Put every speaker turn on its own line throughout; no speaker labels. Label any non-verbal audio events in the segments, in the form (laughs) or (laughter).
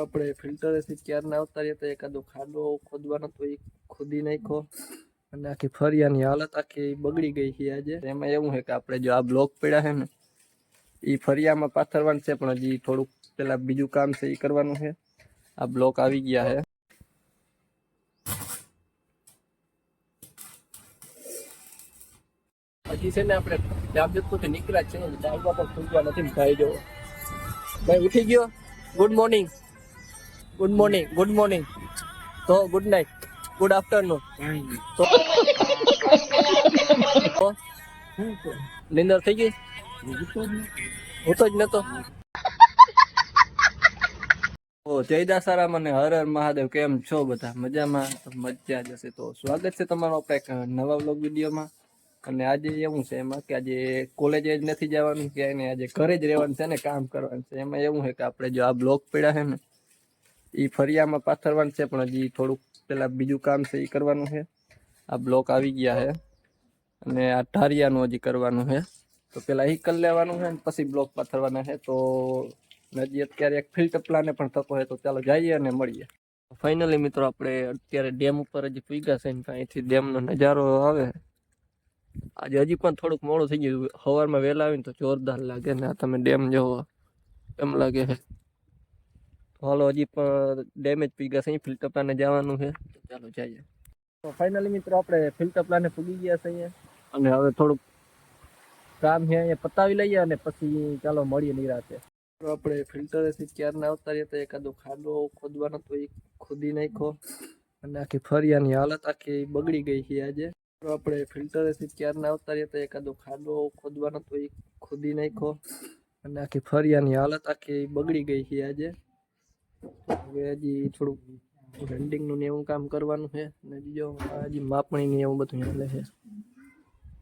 આપણે ફિલ્ટરેથી ક્યારના આવતા રહ્યા તો એકાદો ખાડો ખોદવાનો તો એ ખોદી નાખ્યો. અને આખી ફરિયાની હાલત આખી બગડી ગઈ છે આજે. એમાં એવું છે કે આપણે જો આ બ્લોક પડ્યા છે ને એ ફરિયામાં પાથરવાનું છે, પણ હજી થોડુંક પેલા બીજું કામ છે એ કરવાનું છે. આ બ્લોક આવી ગયા છે. હજી છે ને આપણે જામજોધપુરથી નીકળ્યા છે, ચાલવા પણ ખૂંચવા નથી ભાઈ જો ભાઈ, ઉઠી ગયો? Good morning good morning good morning તો ગુડ નાઇટ ગુડ આફ્ટરનૂન તો નિંદર થઈ ગઈ? હું તો જ નતો. ઓ જય દાસારામ મને હર હર મહાદેવ કેમ છો બધા? મજામાં? તો મજા જ હશે. તો સ્વાગત છે તમારો આપણે એક નવા વ્લોગ વિડીયોમાં. અને આજે એવું છે એમાં કે આજે કોલેજ જ નથી જવાનું કે આજે ઘરે જ રહેવાનું છે ને કામ કરવાનું છે. એમાં એવું છે કે આપણે જો આ બ્લોગ પડ્યા છે ને એ ફરિયામાં પાથરવાનું છે, પણ હજી થોડુંક પેલા બીજું કામ છે એ કરવાનું છે. આ બ્લોક આવી ગયા છે અને આ ઢારિયાનું હજી કરવાનું છે. તો પેલા એ કરી લેવાનું છે પછી બ્લોક પાથરવાના છે. તો હજી અત્યારે એક ફિલ્ટર પ્લાને પણ થતો હોય તો ચાલો જઈએ અને મળીએ. ફાઇનલી મિત્રો, આપણે અત્યારે ડેમ ઉપર હજી પૂગ્યા છે અહીંથી ડેમનો નજારો આવે. આજે હજી પણ થોડુંક મોડું થઈ ગયું. સવારમાં વહેલા આવીને તો જોરદાર લાગે ને, આ તમે ડેમ જોવો. એમ લાગે છે. હાલો હજી પણ ડેમેજ પી ગયા છે ફિલ્ટર પ્લાને જવાનું છે. તો ચાલો જઈએ. તો ફાઇનલી મિત્રો આપણે ફિલ્ટર પ્લાને પૂગી ગયા છે અહીંયા. અને હવે થોડુંક કામ છે અહીંયા પતાવી લઈએ અને પછી ચાલો મળીએ નિરાતે. તો આપણે ફિલ્ટરેથી ક્યારના આવતા રહ્યા તો એકાદો ખાડો ખોદવાનો તો એ ખોદી નાખ્યો. અને આખી ફરિયાની હાલત આખી બગડી ગઈ છે આજે. તો આપણે ફિલ્ટરેથી ક્યારના આવતા રહ્યા તો એકાદો ખાડો ખોદવાનો તો એ ખોદી નાખ્યો. અને આખી ફરિયાની હાલત આખી બગડી ગઈ છે આજે. હવે હજી થોડુંક વેલ્ડિંગનું ને એવું કામ કરવાનું છે ને બીજો હજી માપણી ને એવું બધું ચાલે છે.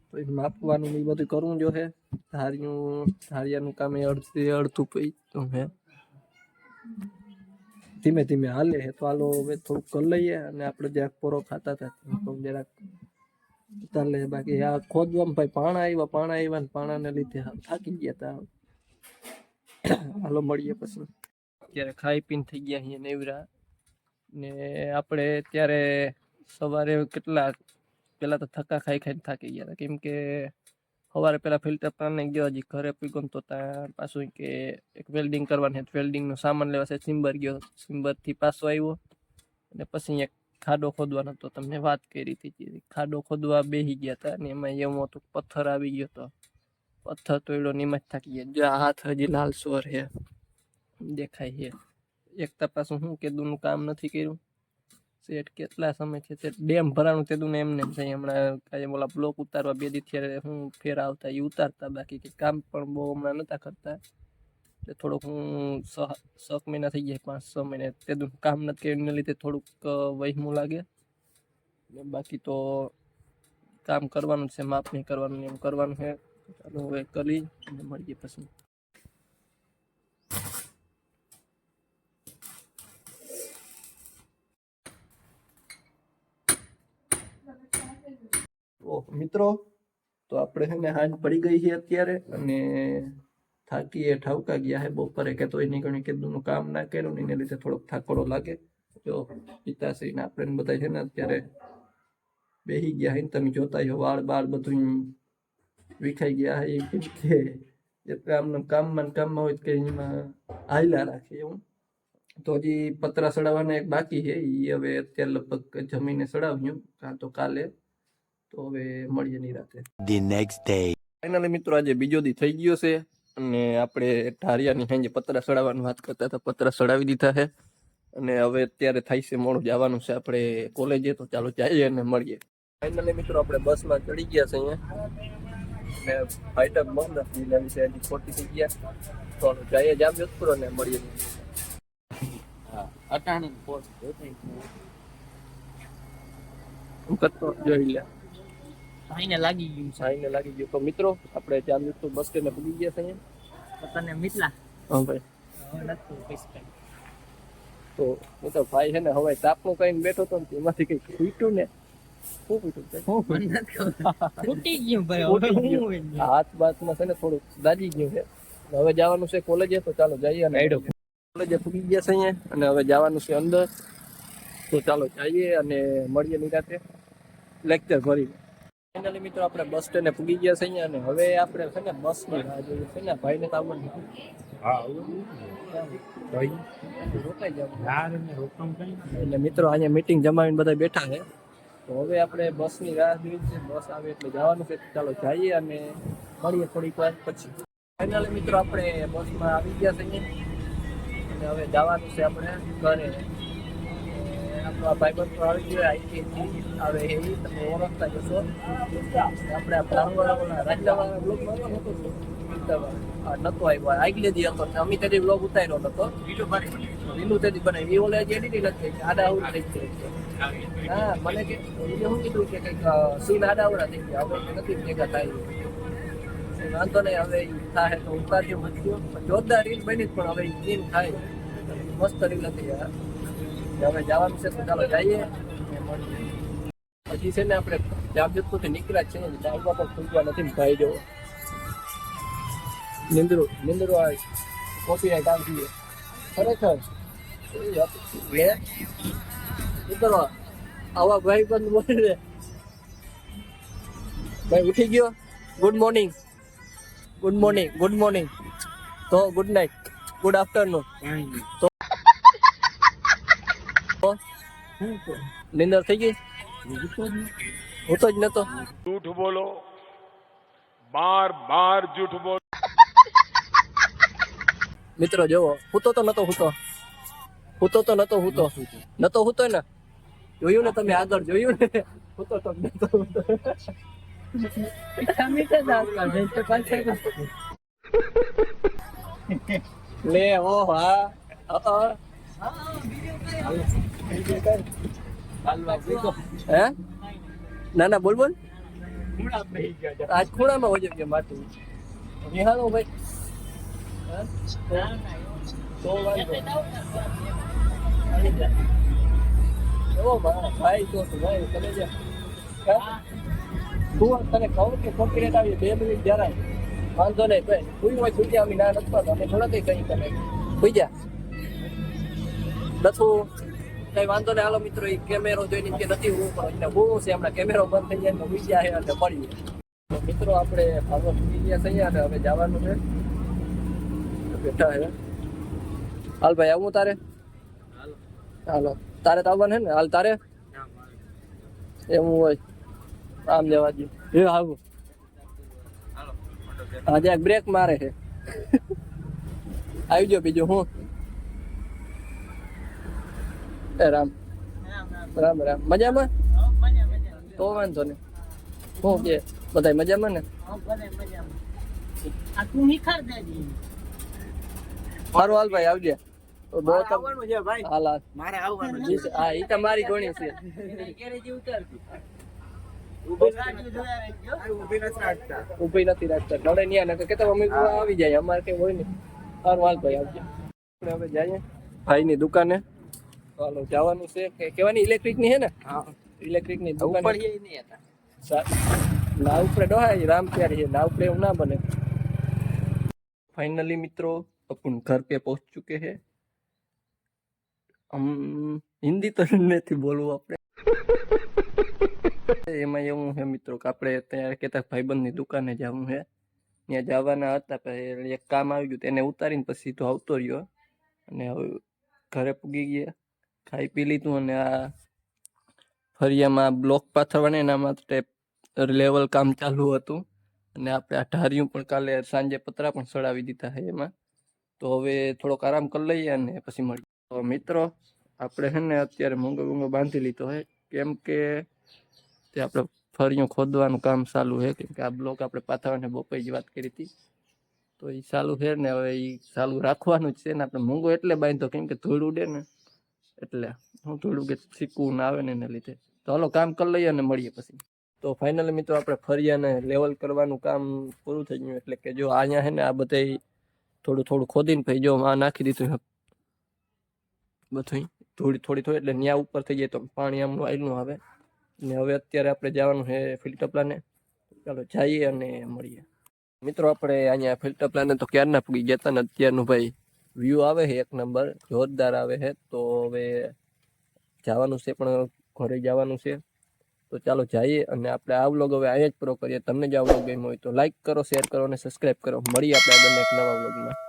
તો એ માપવાનું એ બધું કરવું જો છે. ધાર્યું, ધારિયાનું કામ એ અડધી અડધું પૈતું છે. ધીમે ધીમે હાલે છે. તો હાલો હવે થોડુંક કરી લઈએ અને આપણે જ્યાં પોરો ખાતા હતા. જરાક ચાલે. બાકી આ ખોદવામાં ભાઈ પાણા આવ્યા પાણા આવ્યા ને પાણાને લીધે થાકી ગયા હતા. હાલો મળીએ પછી. અત્યારે ખાઈ પીને થઈ ગયા અહીંયા નેવરા. ને આપણે ત્યારે સવારે કેટલા, પેલા તો થકા ખાઈ ખાઈને થાકી ગયા હતા. કેમ કે સવારે પેલા ફિલ્ટર પાણી ગયો હજી ઘરે પીગો તો ત્યાં પાછું કે એક વેલ્ડિંગ કરવાની હતી. વેલ્ડિંગનો સામાન લેવા છે. સિમ્બર ગયો. સિમ્બરથી પાછો આવ્યો. અને પછી એક ખાડો ખોદવાનો તો તમને વાત કરી હતી કે ખાડો ખોદવા બેસી ગયા હતા અને એમાં એવું હતું કે પથ્થર આવી ગયો હતો પથ્થર તો એડો નિમજ થાકી ગયા. જો આ હાથ હજી લાલ સોર છે. દેખાય છે. એક તપાસ હું કીધું કામ નથી કર્યું? સેટ કેટલા સમય છે? તે ડેમ ભરાણું તેદું ને એમને એમ છે હમણાં કાંઈ ઓલા બ્લોક ઉતારવા બે દી થયા હું ફેર આવતા એ ઉતારતા. બાકી કે કામ પણ બહુ હમણાં નહોતા કરતા. એટલે થોડુંક હું સ સક મહિના થઈ ગયા પાંચ છ મહિના. તેદું કામ નથી કર્યું. એના લીધે થોડુંક અ, વહેમું લાગે. ને બાકી તો કામ કરવાનું છે. માપણી કરવાનું ને એમ કરવાનું છે. ચાલો હવે કરી અને મળીએ પછી. મિત્રો, તો આપણે છે ને હાંજ પડી ગઈ છે અત્યારે અને થાકીએ, ઠાવકા ગયા છે બપોરે કે તો એની ઘણી કીધું કામ ના કર્યું ને એને લીધે થોડોક થાકોડો લાગે. જો પિતાશ્રી ને આપણે બધા છે ને અત્યારે બેહી ગયા હે તમે જોતા છો વાળ બાળ બધું વિખાઈ ગયા હે કે એટલે કામનું કામમાં કામમાં હોય કે એમાં હાયલા રાખે એવું. તો હજી પતરા સડાવવાના એક બાકી છે એ હવે અત્યારે લગભગ જમીને સડાવ્યું. કાં તો કાલે તો હવે મળીએ નિરાતે.
ધી નેક્સ્ટ ડે
ફાઇનલી મિત્રો આજે બીજો દી થઈ ગયો છે અને આપણે ઢારિયાની સાંજે પતરા સડાવવાની વાત કરતા હતા પતરા સડાવી દીધા છે. અને હવે અત્યારે થાય છે મોડું જવાનું છે આપણે કોલેજે તો ચાલો જઈએ અને મળીએ. ફાઇનલી મિત્રો આપણે બસમાં ચડી ગયા છે અહીંયા. અને ફાઇટર બંધ હતી એના વિશે હજી ખોટી થઈ ગયા. તો જઈએ જામ જોધપુર અને મળીએ. અટાણી હું કરતો જોઈ લે.
ભાઈને લાગી ગયું છે.
લાગી ગયું. તો મિત્રો આપણે જામ જોધપુર બસ સ્ટેન્ડે પૂગી ગયા છે અહીંયા
પોતાને મિતલા?
હા ભાઈ. તો તો ભાઈ છે ને હવે તાપનું કઈ બેઠો તો એમાંથી કઈ ફૂટ્યું ને. હાથ બાથમાં છે ને થોડુંક દાજી ગયું છે. હવે જવાનું છે કોલેજે તો ચાલો જઈએ અને કોલેજે ફૂગી ગયા છે અહીંયા અને હવે જવાનું છે અંદર. તો ચાલો જઈએ અને મળીએ નિરાતે. લેક્ચર ભરી ફાઇનલી મિત્રો આપણે બસ સ્ટેન્ડે પૂગી ગયા છે અહીંયા અને હવે આપણે છે ને બસની રાહ જોઈએ છે ને. ભાઈને તો આવવાનું રોકાઈ જવું એટલે મિત્રો અહીંયા મીટિંગ જમાવીને બધા બેઠા છે. તો હવે આપણે બસની રાહ જોઈએ છે. બસ આવે એટલે જવાનું છે. ચાલો જઈએ અને મળીએ થોડીક વાર પછી. ફાઇનલી મિત્રો આપણે બસમાં આવી ગયા છે અને હવે જવાનું છે આપણે ઘરે. આ ભાઈબંધ આવી ગયો આઈટી આવે તમે ઓળખતા જશો આપણે આ પ્લાનવાળા રાજલાવાળા બ્લોગ નતો આવ્યો. આગલે દી હતો અમે તેથી બ્લોગ ઉતાર્યો નતો લીલું તેથી બને એ ઓલે એડિટિંગ નથી આડા અવડા થઈ જાય હા મને કે શું કીધું કે કંઈક સીન આડા અવડા થઈ ગયા. હવે નથી ભેગા થાય. વાંધો નહીં હવે થાય તો ઉતાર્યું જોરદાર રીલ બની પણ હવે રીલ થાય. મસ્ત રીલ હતી યાર હવે જવાનું છે તો ચાલો જઈએ. હજી છે ને આપણે જામજોધપુરથી નીકળ્યા છે ચાલવા પણ ખૂંચવા નથી ને ભાઈ જો. નિંદરો નિંદરો આ કોપી આવતી છે. ખરેખર? ઉતરો. આવા ભાઈ પણ બોલે ભાઈ ઉઠી ગયો. Good morning good morning good morning તો ગુડ નાઇટ ગુડ આફ્ટરનૂન તો નિંદર થઈ ગઈ? હોતો જ નતો.
જૂઠ બોલો. બાર બાર જૂઠ બોલો.
મિત્રો જોવો હૂતો તો નતો હૂતો. હૂતો તો નતો હૂતો. નતો હૂતો ને? જોયું ને તમે આગળ જોયું ને? હૂતો તો નતો હૂતો. લે ઓહા હા. હે? ના ના, બોલ બોલ. આજ ખૂણામાં હોય કે માતું નિહાળો ભાઈ. ભાઈ તો ભાઈ, તમે જે? તું તને કહું કે આવી, બે મિનિટ જરાય. વાંધો નહીં ભાઈ. તું હોય સુઈ આવી ના નથી અમે થોડા કઈ કઈ જા. નથું કઈ વાંધો નહીં. હાલો મિત્રો એ કેમેરો જોઈને કે નથી હું પણ એટલે હું છે હમણાં કેમેરો બંધ થઈ જાય તો ગયા છે એટલે મળીએ. મિત્રો આપણે ફાર્મર થઈ ગયા છે અને હવે જવાનું છે. બેઠા છે. હાલ ભાઈ આવું તારે? હાલો. તારે તો આવવાનું છે ને? હાલ તારે? એવું હોય. આમ જવા દે એ આવું આજે એક બ્રેક મારે છે. (laughs) આવી ગયો બીજું હું એ રામ. રામ રામ. મજામાં? તો વાંધો ને કે બધા મજામાં ને?
આ તું
મારું હાલ ભાઈ આવજે. તો બહુ તો હાલ હાલ.
મારે આવવાનું
ઈ તો- હા ઈ તમારી ગોણી છે. ઊભી નથી રાખતા. નડે ન્યા નકર કે તો મમ્મી પપ્પા આવી જાય. અમારે કઈ હોય નહીં. સારું હાલ ભાઈ આવજે. આપણે હવે જઈએ. ભાઈની દુકાને. તો જવાનું છે. કે કેવાની ઇલેક્ટ્રિકની હે ને? હા. ઇલેક્ટ્રિકની દુકાન. ઉપર હતા. ના ઉપર ડોહાય રામ પ્યારી છે ના ઉપર એવું ના બને. ફાઇનલી મિત્રો અપન ઘર પે પહોંચ ચુકે હે. હમ હિન્દી તો નથી બોલવું આપણે. (laughs) એમાં એવું હે મિત્રો કે આપણે ત્યાં કેતા ભાઈબંધની દુકાને જવું હે. ત્યાં જવાના હતા એક કામ આવી ગયું તેને ઉતારીને પછી સીધો આવતો રહ્યો. અને હવે ઘરે પૂગી ગયા. ખાઈ પી લીધું અને આ ફરિયામાં બ્લોક પાથરવાને એના માટે લેવલ કામ ચાલુ હતું. અને આપણે આ ઢારિયું પણ કાલે સાંજે પતરા પણ સડાવી દીધા છે એમાં. તો હવે થોડોક આરામ કરી લઈએ અને પછી મળીએ. તો મિત્રો, આપણે છે ને અત્યારે મૂંગો મૂંગો બાંધી લીધો છે. કેમ કે તે આપણે ફરિયું ખોદવાનું કામ ચાલુ છે. કેમ કે આ બ્લોક આપણે પાથરવાને બપોરે જ વાત કરી હતી. તો એ ચાલુ છે ને, હવે એ ચાલુ રાખવાનું જ છે ને. આપણે મૂંગો એટલે બાંધો કેમ કે ધૂળ ઉડે ને. એટલે હું થોડું કે શીખવું ના આવે ને એને લીધે. તો હાલો કામ કરી લઈએ અને મળીએ પછી. તો ફાઇનલી મિત્રો આપણે ફરિયાને લેવલ કરવાનું કામ પૂરું થઈ ગયું. એટલે કે જો અહીંયા છે ને આ બધે થોડું થોડું ખોદીને પછી જો આ નાખી દીધું બધું થોડી થોડી થોડી એટલે ન્યા ઉપર થઈ જાય તો પાણી આમનું આયલું આવે. ને હવે અત્યારે આપણે જવાનું છે ફિલ્ટર પ્લાને ચાલો જઈએ અને મળીએ. મિત્રો આપણે અહીંયા ફિલ્ટર પ્લાને તો ક્યારના પૂગી ગયા હતા ને અત્યારનું ભાઈ? વ્યૂ આવે છે, એક નંબર જોરદાર આવે છે. તો હવે જવાનું છે પણ ઘરે જવાનું છે. તો ચાલો જઈએ અને આપણે આ વ્લોગ હવે અહીંયા જ પૂરો કરીએ. તમને જ આ વ્લોગ ગમ્યો હોય તો લાઈક કરો શેર કરો અને સબસ્ક્રાઈબ કરો. મળીએ આપણે આગળના એક નવા વ્લોગમાં